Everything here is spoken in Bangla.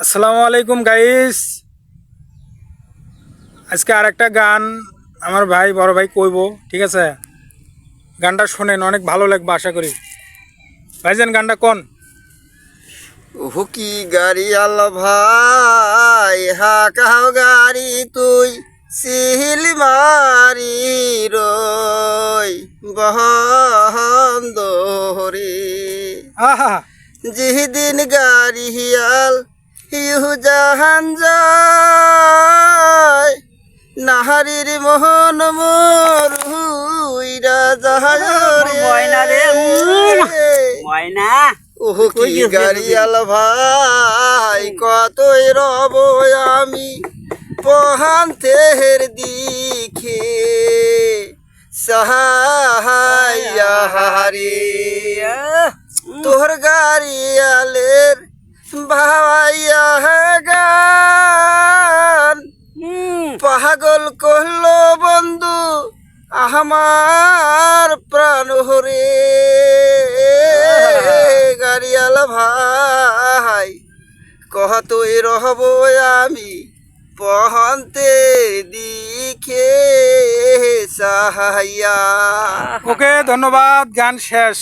আসসালামু আলাইকুম গাইস আজকে আরেকটা গান আমার ভাই বড় ভাই কইব ঠিক আছে? গানটা শোনেন অনেক ভালো লাগবে আশা করি। ভাইজান গানটা কোন? হুকি গাড়ি আল ভাই হা কাহ গাড়ি তুই সিহিল মারি রই বহন্দরে আহা। জিহিদিন গাড়ি হিয়াল ইহু জাহান যায়। নাহারির মোহন মোর হুইরা জাহাজ ময়না রে, ময়না। ওহো কি গাড়িয়াল ভাই কতই রব আমি পহান্তের দিকে। সাহায়াহারি তোর গাড়িয়ালের ভাইয়া পাগল কহল বন্ধু আমার প্রাণ হরে। গাড়িয়াল ভাই কহ তুই রহব আমি? পহন্তে দিখে সাহাইয়া। ওকে, ধন্যবাদ, গান শেষ।